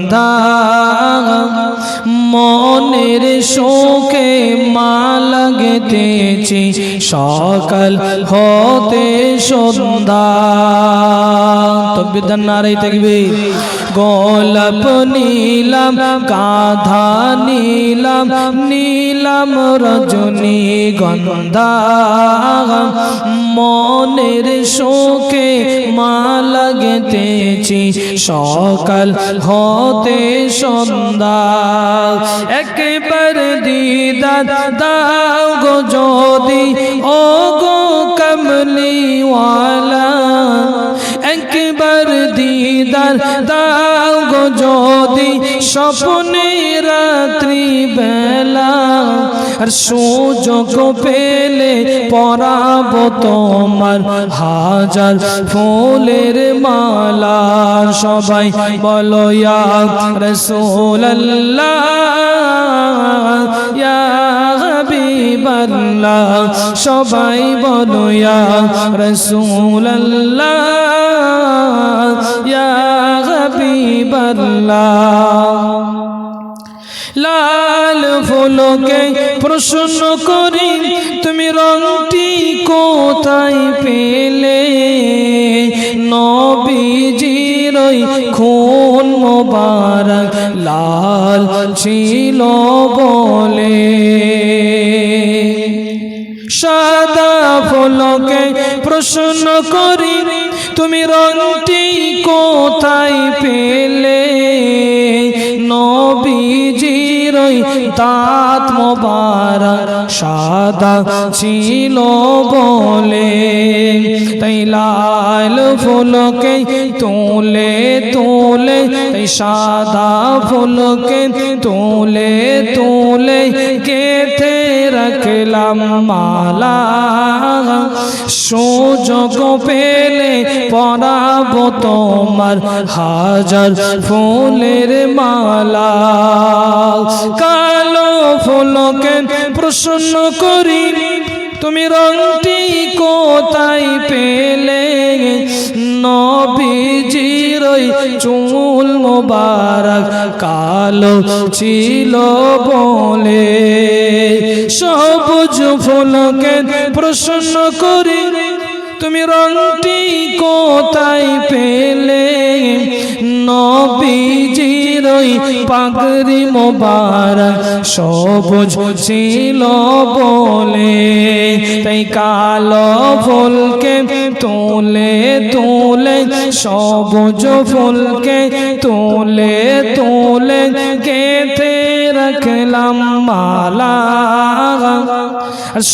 গন্ধা মনের শোকে মা লাগতেছি। সকাল হতে সন্ধ্যা। তকবিদার নারাই থাকবে গোলাপ নীলাম, গাধা নীলাম নীলাম রজনী গন্ধা মনের শোকে লাগতেছি সকাল হতে সন্ধ্যা। একবার দিদার দাও গো যদি ও গো কমলিওয়ালা। একবার দিদার দাও গো যদি স্বপ্নে রাত্রি বেলা আর সুযোগ পেলে পরাব তোমার হাজার ফুলের মালা। সবাই বলো, ইয়া রসুল্লাহ ইয়া হাবিবাল্লাহ। সবাই বলো, ইয়া রসুল্লাহ ইয়া হাবিবাল্লাহ। লাল ফুলকে প্রশ্ন করি, তুমি রংটি কোথায় পেলে? নবীজির খুন মোবারক লাল ছিল বলে। সাদা ফুলকে প্রশ্ন করি তুমি রংটি কোথায় পেলে? নবীজির ওই দাঁত মোবারক সাদা ছিল বলে। তাই লাল ফুলকে তুলে, তোলে, তাই সাদা ফুলকে তুলে, তোলে কেথে রাখলাম মালা। সুযোগ পেলে পরাব তোমার হাজার ফুলের মালা। কালো ফুলকে প্রশ্ন করি তুমি রংটি কোথায় পেলে? ওই চুল মোবারক কালো ছিল বলে। সবুজ ফুলকে প্রসন্ন করি তুমি রংটি কোথায় পেলে? ওই পাগরি মোবারক সবুজ ছিল বলে। তাই কালো ফুলকে তোলে তোলে, সবুজ ফুলকে তোলে তোলে কেতে রাখলাম মালা।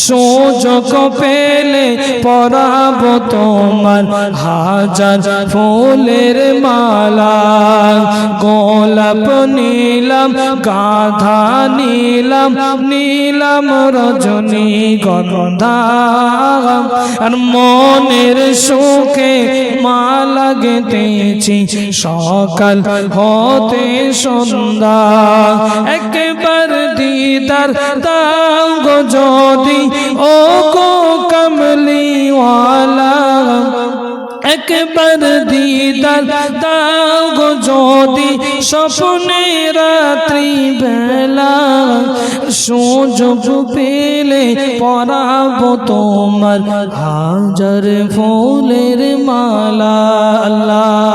সুযোগ পেলে পরাব তোমার হাজার ফুলের মালা। গোলাপ নীলাম, গাধা নীলাম নীলাম রজনী গন্ধা আর মনের সুখে মা লাগতেছি সকাল হতে সন্ধ্যা। একবার দিদার দাও গো যদি ও গো কমলিওয়ালা একবার দিদার দাও যদি স্বপ্নে রাত্রি বেলা সুযোগ পেলে পরাব তোমার হাজার ফুলের মালা আল্লাহ